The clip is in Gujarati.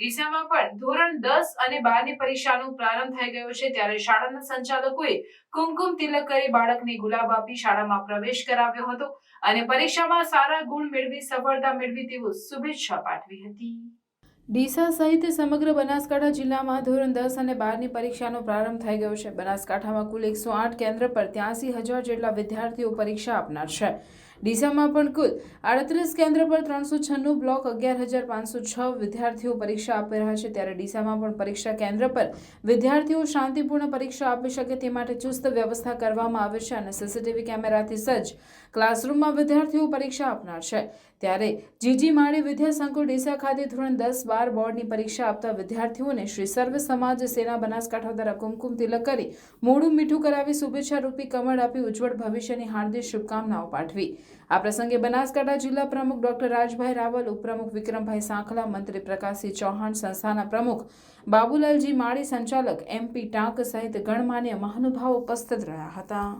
ડીસામાં પણ ધોરણ દસ અને બારની પરીક્ષાનો પ્રારંભ થઈ ગયો છે. ત્યારે શાળાના સંચાલકોએ કુમકુમ તિલક કરી બાળકને ગુલાબ આપી શાળામાં પ્રવેશ કરાવ્યો હતો અને પરીક્ષામાં સારા ગુણ મેળવી, સફળતા મેળવી તેવું શુભેચ્છા પાઠવી હતી. ડીસા સહિત સમગ્ર બનાસકાંઠા જિલ્લામાં ધોરણ દસ અને બારની પરીક્ષાનો પ્રારંભ થઈ ગયો છે. બનાસકાંઠામાં કુલ એકસો આઠ કેન્દ્ર પર ત્યાંસી હજાર જેટલા વિદ્યાર્થીઓ પરીક્ષા આપનાર છે. ડીસામાં પણ કુલ આડત્રીસ કેન્દ્ર પર ત્રણસો છન્નું બ્લોક, અગિયાર હજાર પાંચસો છ વિદ્યાર્થીઓ પરીક્ષા આપી રહ્યા છે. ત્યારે ડીસામાં પણ પરીક્ષા કેન્દ્ર પર વિદ્યાર્થીઓ શાંતિપૂર્ણ પરીક્ષા આપી શકે તે માટે ચુસ્ત વ્યવસ્થા કરવામાં આવે છે અને સીસીટીવી કેમેરાથી સજ્જ ક્લાસરૂમમાં વિદ્યાર્થીઓ પરીક્ષા આપનાર છે. ત્યારે જીજી માળી વિદ્યાસંકુલ ડીસા ખાતે ધોરણ દસ બાર બોર્ડની પરીક્ષા આપતા વિદ્યાર્થીઓને શ્રી સર્વ સમાજ સેના બનાસકાંઠા દ્વારા કુમકુમ તિલક કરી મોડું મીઠું કરાવી શુભેચ્છા રૂપી કમળ આપી ઉજ્જવળ ભવિષ્યની હાર્દિક શુભકામનાઓ પાઠવી. આ પ્રસંગે બનાસકાંઠા જિલ્લા પ્રમુખ ડોક્ટર રાજભાઈ રાવલ, ઉપપ્રમુખ વિક્રમભાઈ સાંખલા, મંત્રી પ્રકાશસિંહ ચૌહાણ, સંસ્થાના પ્રમુખ બાબુલાલજી માળી, સંચાલક એમપી ટાંક સહિત ગણમાન્ય મહાનુભાવો ઉપસ્થિત રહ્યા હતા.